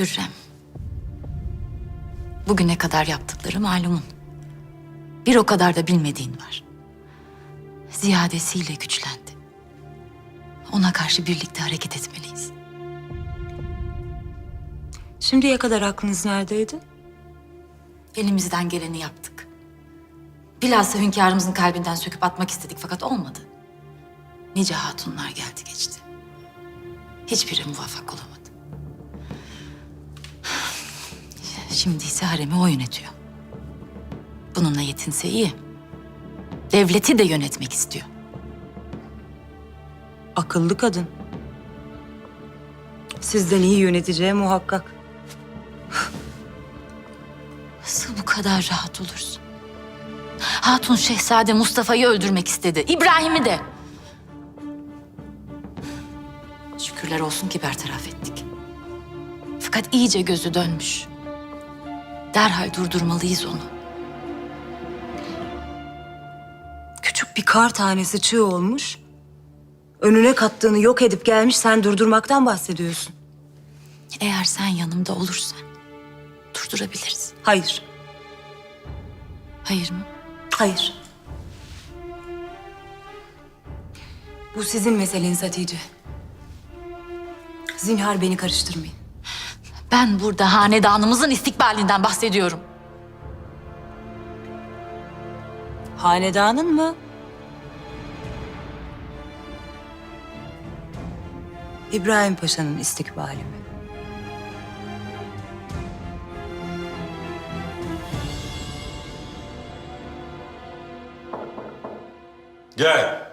Hürrem. Bugüne kadar yaptıkları malumun. Bir o kadar da bilmediğin var. Ziyadesiyle güçlendi. Ona karşı birlikte hareket etmeliyiz. Şimdiye kadar aklınız neredeydi? Elimizden geleni yaptık. Bilhassa hünkârımızın kalbinden söküp atmak istedik fakat olmadı. Nice hatunlar geldi geçti. Hiçbiri muvaffak olamadı. Şimdi ise haremi o yönetiyor. Bununla yetinse iyi. Devleti de yönetmek istiyor. Akıllı kadın. Sizden iyi yöneteceği muhakkak. Nasıl bu kadar rahat olursun? Hatun Şehzade Mustafa'yı öldürmek istedi. İbrahim'i de. Şükürler olsun ki bertaraf ettik. Fakat iyice gözü dönmüş. Derhal durdurmalıyız onu. Küçük bir kar tanesi çığ olmuş. Önüne kattığını yok edip gelmiş sen durdurmaktan bahsediyorsun. Eğer sen yanımda olursan durdurabiliriz. Hayır, Hayır mı? hayır. Bu sizin meseleniz Hatice. Zinhar beni karıştırmayın. Ben burada hanedanımızın istikbalinden bahsediyorum. Hanedanın mı? İbrahim Paşa'nın istikbali mi? Gel.